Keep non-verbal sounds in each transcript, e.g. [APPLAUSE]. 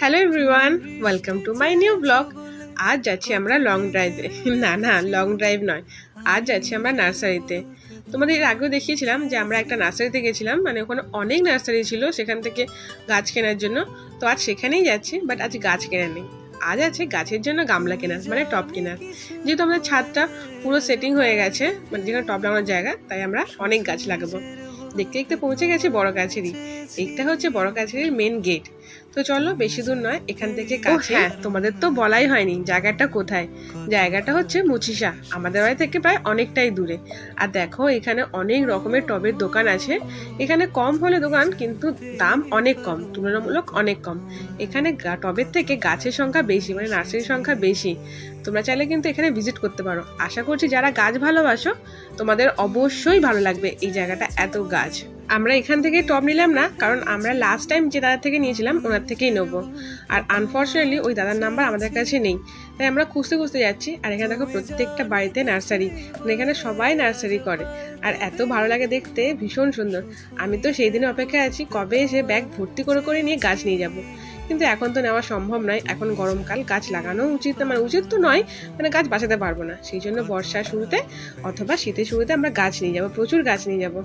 Hello everyone welcome to my new blog আজ যাচ্ছি আমরা লং ড্রাইভে [LAUGHS] না না লং ড্রাইভ নয়। আজ যাচ্ছি আমরা নার্সারিতে তোমাদের এর আগেও দেখিয়েছিলাম যে আমরা একটা নার্সারিতে গেছিলাম। মানে ওখানে অনেক নার্সারি ছিল সেখান থেকে গাছ কেনার জন্য। তো আজ সেখানেই যাচ্ছি বাট আজ গাছ কেনা নেই। আজ আছে গাছের জন্য গামলা কেনার মানে টপ কেনার যেহেতু আমাদের ছাদটা পুরো সেটিং হয়ে গেছে মানে যেখানে টপ লাগানোর জায়গা, তাই আমরা অনেক গাছ লাগাবো। দেখতে দেখতে পৌঁছে গেছে বড় গাছেরই। এইটা হচ্ছে বড় গাছের মেন গেট তো চলো বেশি দূর নয় এখান থেকে কাছে। হ্যাঁ। তোমাদের তো বলাই হয়নি জায়গাটা কোথায়? জায়গাটা হচ্ছে মুচিসা আমাদের বাড়ি থেকে প্রায় অনেকটাই দূরে। আর দেখো এখানে অনেক রকমের টবের দোকান আছে। এখানে কম হলে দোকান কিন্তু দাম অনেক কম তুলনামূলক অনেক কম। এখানে টবের থেকে গাছের সংখ্যা বেশি মানে নার্সারির সংখ্যা বেশি। তোমরা চাইলে কিন্তু এখানে ভিজিট করতে পারো। আশা করছি যারা গাছ ভালোবাসো তোমাদের অবশ্যই ভালো লাগবে এই জায়গাটা এত গাছ। আমরা এখান থেকে টপ নিলাম না, কারণ আমরা লাস্ট টাইম যে দাদার থেকে নিয়েছিলাম, ওনার থেকেই নেব। আর আনফর্চুনেটলি ওই দাদার নাম্বার আমাদের কাছে নেই। তাই আমরা খুঁজতে খুঁজতে যাচ্ছি, আর এখানে দেখো প্রত্যেকটা বাড়িতে নার্সারি মানে এখানে সবাই নার্সারি করে। আর এত ভালো লাগে দেখতে, ভীষণ সুন্দর। আমি তো সেই দিনে অপেক্ষায় আছি, কবে এসে ব্যাগ ভর্তি করে করে নিয়ে গাছ নিয়ে যাব। কিন্তু এখন তো নেওয়া সম্ভব নয়। এখন গরমকাল, গাছ লাগানো উচিত মানে উচিত তো নয় মানে গাছ বাঁচাতে পারব না। সেই জন্য বর্ষার শুরুতে অথবা শীতের শুরুতে আমরা গাছ নিয়ে যাব, প্রচুর গাছ নিয়ে যাব।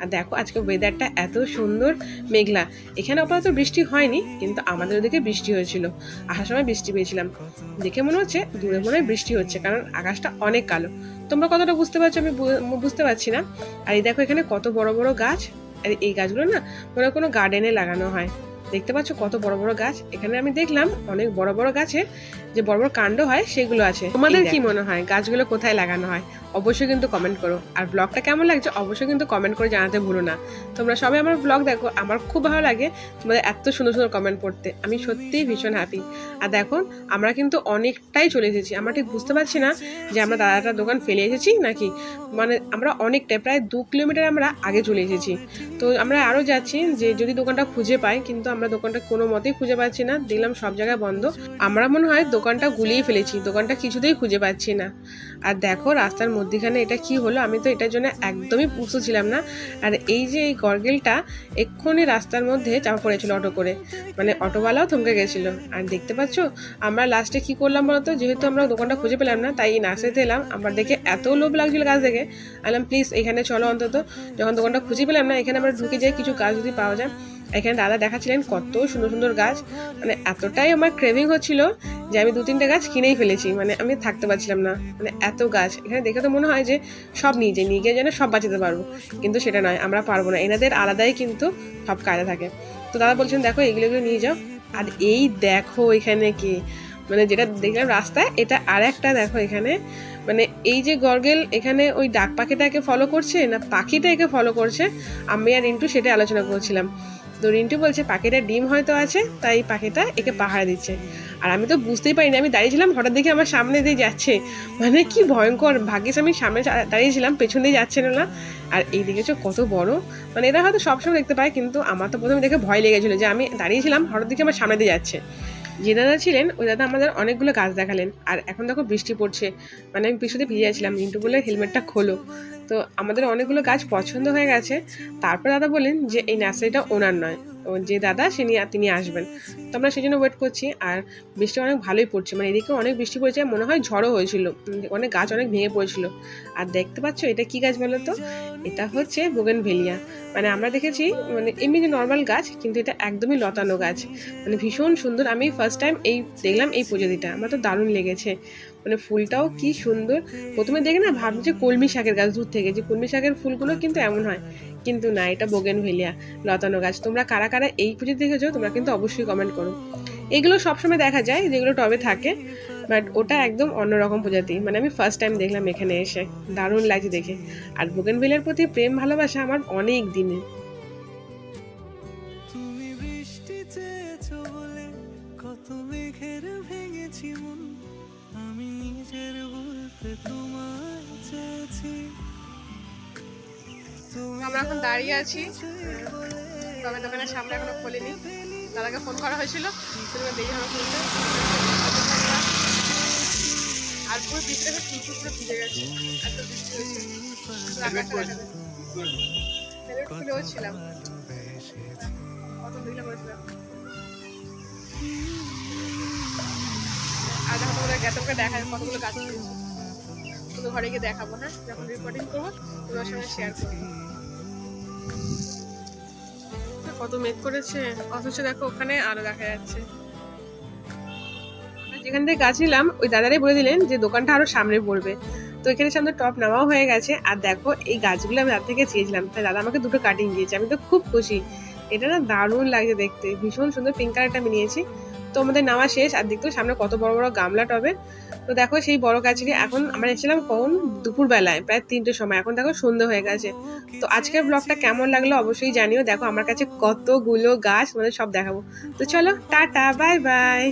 আর দেখো, আজকে ওয়েদারটা এত সুন্দর, মেঘলা। এখানে আপাতত বৃষ্টি হয়নি, কিন্তু আমাদের ওদিকে বৃষ্টি হয়েছিল। আসার সময় বৃষ্টি পেয়েছিলাম। দেখে মনে হচ্ছে দূরে মনে হয় বৃষ্টি হচ্ছে, কারণ আকাশটা অনেক কালো। তোমরা কতটা বুঝতে পারছ আমি বুঝতে পারছি না। আর এই দেখো এখানে কত বড় বড় গাছ। আর এই গাছগুলো না মনে কোনো গার্ডেনে লাগানো হয়। দেখতে পাচ্ছ কত বড় বড় গাছ। এখানে আমি দেখলাম অনেক বড় বড় গাছে যে বড় বড় কাণ্ড হয় সেগুলো আছে। তোমাদের কি মনে হয়? গাছগুলো কোথায় লাগানো হয়? অবশ্যই কিন্তু কমেন্ট করো। আর ব্লগটা কেমন লাগছে অবশ্যই কিন্তু কমেন্ট করে জানাতে ভুলো না। তোমরা সবাই আমার ব্লগ দেখো আমার খুব ভালো লাগে তোমাদের এত সুন্দর সুন্দর কমেন্ট পড়তে। আমি সত্যিই ভীষণ হ্যাপি আর দেখো আমরা কিন্তু অনেকটাই চলে এসেছি। আমরা ঠিক বুঝতে পারছি না যে আমরা দাদাটার দোকান ফেলে এসেছি নাকি? মানে আমরা অনেকটাই প্রায় দু কিলোমিটার আমরা আগে চলে এসেছি। তো আমরা আরও যাচ্ছি যে যদি দোকানটা খুঁজে পাই কিন্তু আমরা দোকানটা কোনো মতেই খুঁজে পাচ্ছি না। দেখলাম সব জায়গায় বন্ধ। আমরা মনে হয় দোকানটা গুলিয়ে ফেলেছি। দোকানটা কিছুতেই খুঁজে পাচ্ছি না। আর দেখো, রাস্তার মধ্যিখানে এটা কি হলো? আমি তো এটার জন্য একদমই প্রস্তুত ছিলাম না। আর এই যে এই গরগেলটা এক্ষুনি রাস্তার মধ্যে চাপা পড়েছিল অটো করে। মানে অটোওয়ালাও থমকে গেছিল। আর দেখতে পাচ্ছ, আমরা লাস্টে কি করলাম বলতো? যেহেতু আমরা দোকানটা খুঁজে পেলাম না, তাই নার্সারিতে এলাম। আমার দেখে এত লোভ লাগছিল গাছ দেখে। আলাম প্লিজ এখানে চলো অন্তত। যখন দোকানটা খুঁজে পেলাম না, এখানে আমরা ঢুকে যাই কিছু গাছ যদি পাওয়া যায়। এখানে দাদা দেখাচ্ছিলেন কত সুন্দর সুন্দর গাছ। মানে এতটাই আমার ক্রেভিং হচ্ছিল যে আমি দু তিনটে গাছ কিনেই ফেলেছি। মানে আমি থাকতে পারছিলাম না। মানে এত গাছ। এখানে দেখে তো মনে হয় যে সব নিয়ে যাই নিয়ে গিয়ে যেন সব বাঁচাতে পারব। কিন্তু সেটা নয়, আমরা পারব না। এনাদের আলাদাই কিন্তু সব কায়দা থাকে। তো দাদা বলছেন, দেখো, এগুলো এগুলো নিয়ে যাও। আর এই দেখো এখানে কি? মানে যেটা দেখলাম রাস্তায়, এটা আর একটা দেখো এখানে। মানে এই যে গর্গেল এখানে ওই ডাক পাখিটাকে ফলো করছে না পাখিটা একে ফলো করছে, আমি আর রিন্টু সেটা আলোচনা করছিলাম। তো রিন্টু বলছে পাখিটা ডিম হয়তো আছে, তাই পাখিটা একে পাহারা দিচ্ছে। আর আমি তো বুঝতেই পারিনি, আমি দাঁড়িয়েছিলাম হঠাৎ দেখে আমার সামনে দিয়ে যাচ্ছে। মানে কি ভয়ঙ্কর, ভাগ্যিস আমি সামনে দাঁড়িয়েছিলাম পেছনে যাচ্ছে না আর এই দেখেছ কত বড়। মানে এরা হয়তো সবসময় দেখতে পায়, কিন্তু আমার তো প্রথমে দেখে ভয় লেগেছিলো যে আমি দাঁড়িয়েছিলাম হঠাৎ দেখে আমার সামনে দিয়ে যাচ্ছে। যে দাদা ছিলেন, ওই দাদা আমাদের অনেকগুলো গাছ দেখালেন। আর এখন দেখো বৃষ্টি পড়ছে। মানে আমি পিছুতে ভিজে আছিলাম মিন্টু বলে হেলমেটটা খোলো। তো আমাদের অনেকগুলো গাছ পছন্দ হয়ে গেছে। তারপর দাদা বলেন যে, এই নার্সারিটা ওনার নয়। যে দাদা, সে নিয়ে তিনি আসবেন। তো আমরা সেই জন্য ওয়েট করছি আর বৃষ্টি অনেক ভালোই পড়ছে। মানে এদিকে অনেক বৃষ্টি পড়েছে, মনে হয় ঝড়ও হয়েছিল। অনেক গাছ অনেক ভেঙে পড়েছিল। আর দেখতে পাচ্ছ, এটা কি গাছ বলো তো? এটা হচ্ছে বোগেন ভেলিয়া মানে আমরা দেখেছি মানে এমনি যে নর্মাল গাছ, কিন্তু এটা একদমই লতানো গাছ। মানে ভীষণ সুন্দর। আমি ফার্স্ট টাইম এই দেখলাম এই প্রজাতিটা। আমার তো দারুণ লেগেছে। মানে ফুলটাও কি সুন্দর। প্রথমে দেখে না ভাবছি যে কলমি শাকের গাছ দূর থেকে, যে কলমি শাকের ফুলগুলো কিন্তু এমন হয়। কিন্তু না, এটা বোগেন ভেলিয়া লতানো গাছ। তোমরা কারা কারা এই পুজো দেখেছ, তোমরা কিন্তু অবশ্যই কমেন্ট করো। এগুলো সবসময় দেখা যায়, যেগুলো টবে থাকে বাট ওটা একদম অন্যরকম প্রজাতি। মানে আমি ফার্স্ট টাইম দেখলাম এখানে এসে। দারুণ লাগছে দেখে। আর বোগেন ভেলিয়ার প্রতি প্রেম, ভালোবাসা আমার অনেক দিনের কত মেঘের ভেঙেছি মন। আমি নিজের বলতে তোমায় চেয়েছি। আমরা এখন দাঁড়িয়ে আছি। তবে দোকানের সামনে এখনও খোলেনি। দাদাকে ফোন করা হয়েছিল। তুমি দেরি হলো খুলতে আর পুরো চুল পুরো ভিজে গেছে। এত বৃষ্টি হয়েছে ছিলাম। কত দিলে বলেছিলাম আর দেখো কতগুলো গাছ তোদের ঘরে গিয়ে দেখাবো হ্যাঁ যখন করব, তোমার সঙ্গে শেয়ার কত করেছে, অথচ দেখো ওখানে আলো দেখা যাচ্ছে। যেখান থেকে গাছ নিলাম, ওই দাদারাই বলে দিলেন যে দোকানটা আরও সামনে পড়বে। তো এখানে সামনে টপ নেওয়াও হয়ে গেছে, আর দেখো এই গাছগুলো আমি দাদা থেকে চেয়েছিলাম তাই দাদা আমাকে দুটো কাটিং দিয়েছে, আমি তো খুব খুশি। এটা না দারুণ লাগছে দেখতে, ভীষণ সুন্দর পিঙ্ক কালারটা আমি নিয়েছি। তো আমাদের নামা শেষ, আর দেখতো সামনে কত বড় বড় গামলা টবে। তো দেখো সেই বড় গাছকে এখন আমরা এসেছিলাম কখন দুপুর বেলায় প্রায় তিনটের সময়। এখন দেখো সন্ধ্যে হয়ে গেছে। তো আজকের ব্লগটা কেমন লাগল অবশ্যই জানিও। দেখো আমার কাছে কতগুলো গাছ, তোমাদের সব দেখাবো। তো চলো, টাটা, বাই বাই।